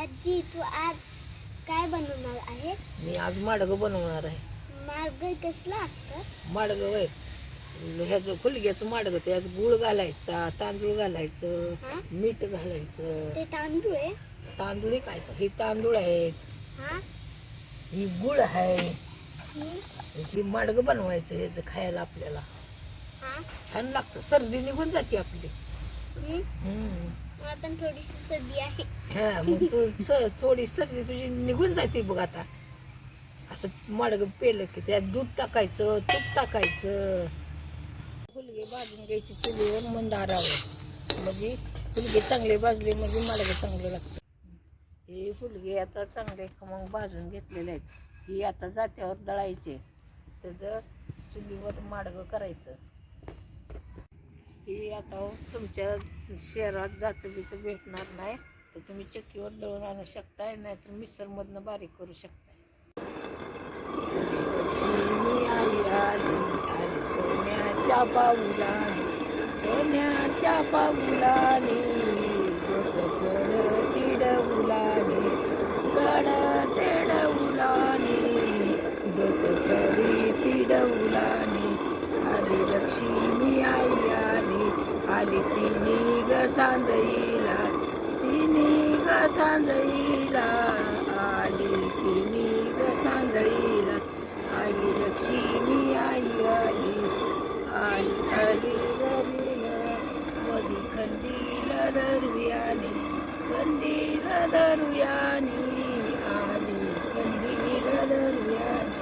आजी तू आज काय बनवणार आहे? मी आज माडगं बनवणार आहे. मार्ग कसला असतं? माडगं वय ह्याचं फुलग्याचं माडगं त्यात गुळ घालायचा तांदूळ घालायचं हा? मीठ घालायचं. ते तांदूळ आहे? तांदूळ काय हे तांदूळ आहेत. हा? ही गुळ आहे. ही? ही माडगं बनवायचं ह्याचं खायला आपल्याला. हा? छान लागतं. सर्दी निघून जाते आपली. हम्म. हम्म. थोडीशी सर्दी आहे. हा मग तू स- थोडी सर्दी तुझी निघून जाते बघ आता. असं मडग पेलं की त्यात दूध टाकायचं तूप टाकायचं. फुलगे भाजून घ्यायची चुलीवर मंद आरावर. म्हणजे फुलगे चांगले भाजले म्हणजे माडगं चांगलं लागतं. हे फुलगे आता चांगले मग भाजून घेतलेले आहेत. ही आता जात्यावर दळायचे. त्याचं चुलीवर माडगं करायचं. ही आता तुमच्या शहरात जातं बितं भेटणार नाही तर तुम्ही चक्कीवर दळून आणू शकताय नाहीतर मिक्सरमधनं बारीक करू शकताय. लक्ष्मी आई सोन्याच्या पाऊला सोन्याच्या पाऊलाने डोकं चढ तिड उलाने चढ तेड उलाने जोत चढी तिड उलाने आली लक्ष्मी आई आली आली तिने ग सांजईला तिने ग सांजईला आली तिने ग सांजईला आई लक्ष्मी आई आली आई आली रवीला मधी खंदील दरुयाने कंदील दरुयाने आली कंदील दरुयाने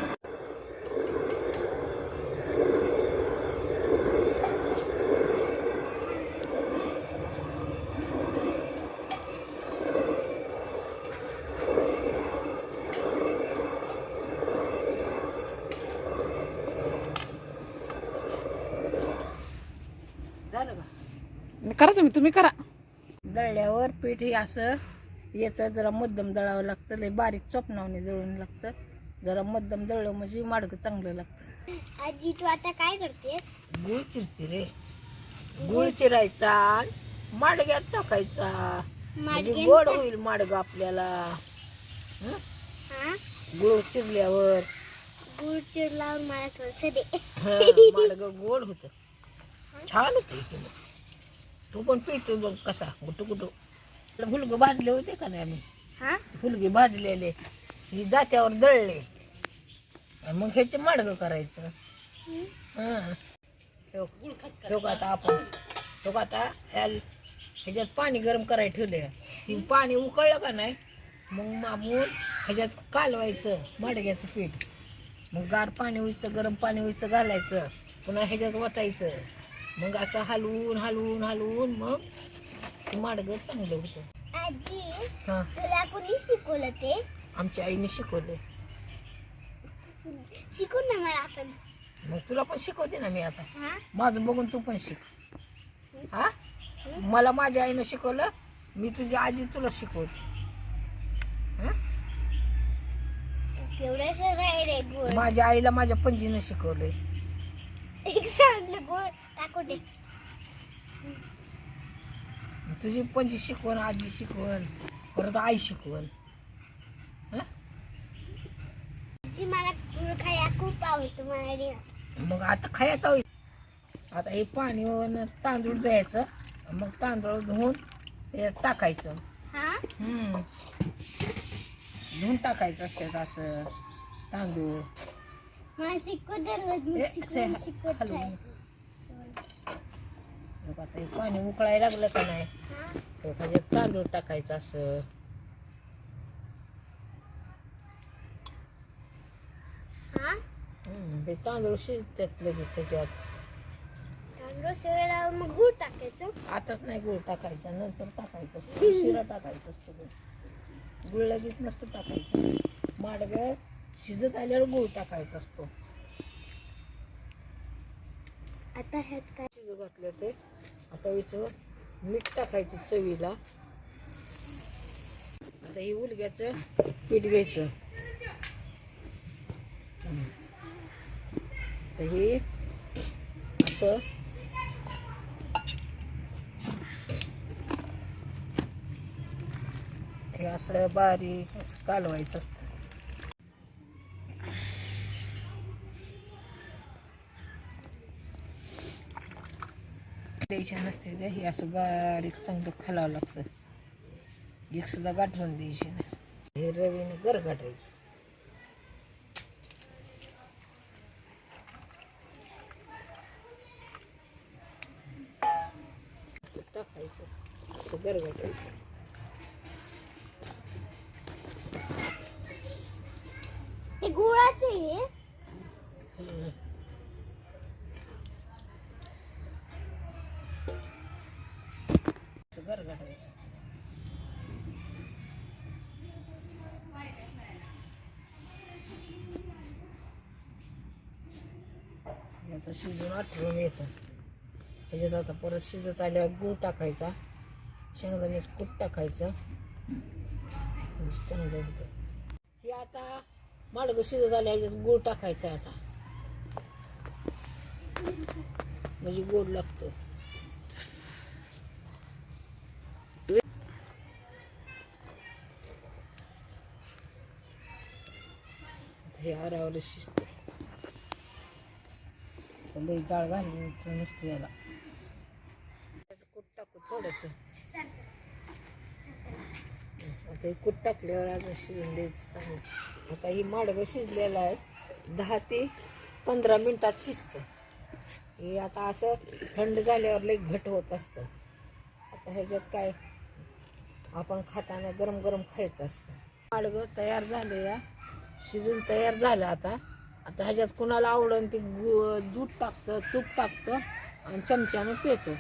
झालं का करा तुम्ही तुम्ही करा. दळल्यावर पीठ हे असं येतं जरा मध्यम दळावं लागतं लय बारीक चोपणावणे दळून लागतं. जरा मध्यम दळलं म्हणजे माडगं चांगलं लागतं. आजी तू आता काय करतेस? गुळ चिरते रे. गुळ चिरायचा माडग्यात टाकायचा. म्हणजे गोड होईल माडगं आपल्याला. हं? हा? गुळ चिरल्यावर. गुळ चिरल्यावर मला थोडस दे. माडगं गोड होतं. छान होतं. तू पण पितो बघ कसा? गुटू गुटू. फुलगं भाजले होते का नाही आम्ही? हा? फुलगे भाजलेले. ही जात्यावर दळले. आणि मग ह्याचे माडगं करायचं. हं. का आता आपण? का आता? ह्याल- ह्याच्यात पाणी गरम करायला ठेवले ही पाणी उकळलं का नाही? मग मामून ह्याच्यात कालवायचं माडग्याचं पीठ. मग गार पाणी व्हायचं गरम पाणी व्हायचं घालायचं. पुन्हा ह्याच्यात वतायचं. मग असं हलवून हलवून हलवून मग माडगं चांगलं होतं. आजी हां. तुला कोणी शिकवलं ते? आमच्या आईने शिकवले. शिकून ना मला आपण. मग तुला पण शिकवते ना मी आता. हा? माझं बघून तू पण शिक. हा? मला माझ्या आईनं शिकवलं मी तुझी आजी तुला शिकवते. हा? केवढं सगळं रे गुळ. माझ्या आईला माझ्या पणजीनं शिकवलंय. एक सांडलं गुळ. दे तुझी पणजी शिकवण आजी शिकवण परत आई शिकवण? आजी मला गुळ खायला खूप आवडतो मला. मग आता खायचा होईल आता हे पाणी तांदूळ द्यायचं मग तांदूळ धुवून ते टाकायचं हा हम्म. धुवून टाकायचं असतं असं तांदूळ मला शिकवत दे रोज मी ए, असे शिकवून शिकवत हलवून. राहील. मग आता हे पाणी उकळायला लागलं का नाही? तर त्याच्यात तांदूळ टाकायचं असं. हा ते तांदूळ शिजतात लगेच त्याच्यात. मग गुळ टाकायचं? आताच नाही गुळ टाकायचा नंतर टाकायचं असतं. शिरा टाकायचं असतं. गुळ. लगेच नसतं टाकायचं. माडग शिजत आल्यावर गुळ टाकायचा असतो. आता ह्यात काय? घातले ते आता याचं मीठ टाकायचं चवीला. आता हे उलग्याचं पीठ घ्यायचं. हम्म. तर हे असं हे हे असं बारीक असं कालवायचं द्यायची नसते ते. हे असं बारीक चांगलं खालावं लागतं. एक सुद्धा गाठवून द्यायची ना हे रवीने गर गाठायचं. असं टाकायचं. असं गर गाठायचं. ते गुळाचे आहे हम्म. असं गर गाठायचं हे आता शिजून आठवून येतं. ह्याच्यात आता परत शिजत आल्यावर गूळ टाकायचा. शेंगदाण्याचं कूट टाकायचं. चांगलं होतं. हे आता माडगं शिजत आल्या ह्याच्यात गूळ टाकायचा आता. म्हणजे गोड लागतं. हे आरावर शिजतं तर लई जाळ घालायचं नसतं याला त्याचं कूट टाकू थोडंसं आता हे कूट टाकल्यावर अजून शिजून द्यायचं चांगलं. आता ही माडगं शिजलेलं आहे. दहा ते पंधरा मिनटात शिजतं. हे आता असं थंड झाल्यावर लई घट होत असतं. आता ह्याच्यात काय आपण खाताना गरम गरम खायचं असतं. माडगं तयार झालं या. शिजून तयार झालं आता. आता ह्याच्यात कुणाला आवडून ते गु दूध टाकतं तूप टाकतं आणि चमच्यानं पितं